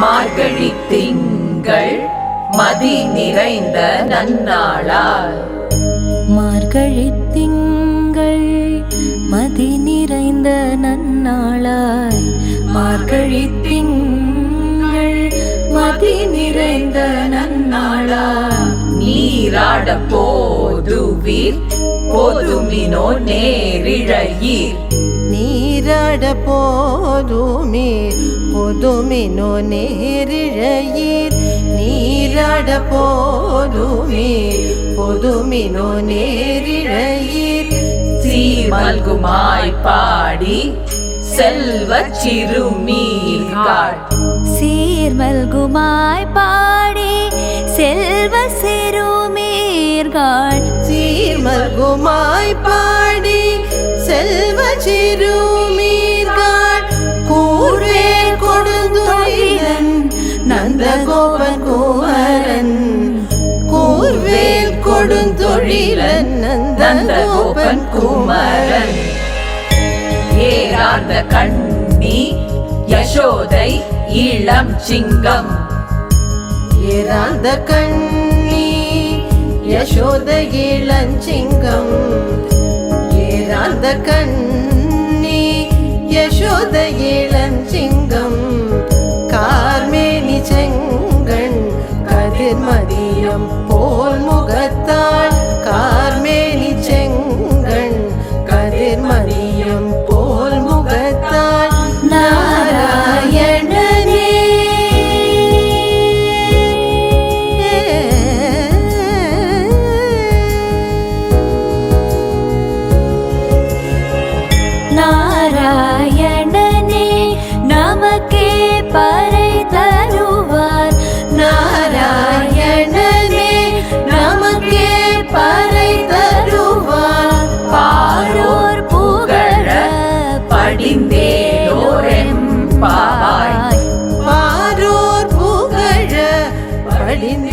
மார்கழி திங்கள் மதி நிறைந்த நன்னாளால். மார்கழி திங்கள் மதி நிறைந்த நன்னாளாய். மார்கழி திங்கள் மதி நிறைந்த நன்னாளாய். நீராட போதுவீர் பொதுமினோ நேரிழையீர். நீராட போதுமே பொதுமினோ நேரிழையீர். நீராட போதுமே பொதுமினோ நேரிழையீர். சீர்மல்குமாய் பாடி செல்வ சிறுமீர்கள் சீர்மல்குமாய் பாடி செல்வ சிறுமீர்கள் சீர்மல்குமாய் பாடி வந்த கோபன் குமரன் கூர்வேல் கொடுந்தொழிலன் நந்தகோபன் குமரன். ஏறார்ந்த கண்ணி யசோதை இளம் சிங்கம். ஏறார்ந்த கண்ணி யசோத இளஞ்சிங்கம் ஏறார்ந்த கண்ணி யசோத இளஞ்சிங்கம் chính படிந்தேலோரெம் பாவாய் பாரோர் புகழ படிந்தே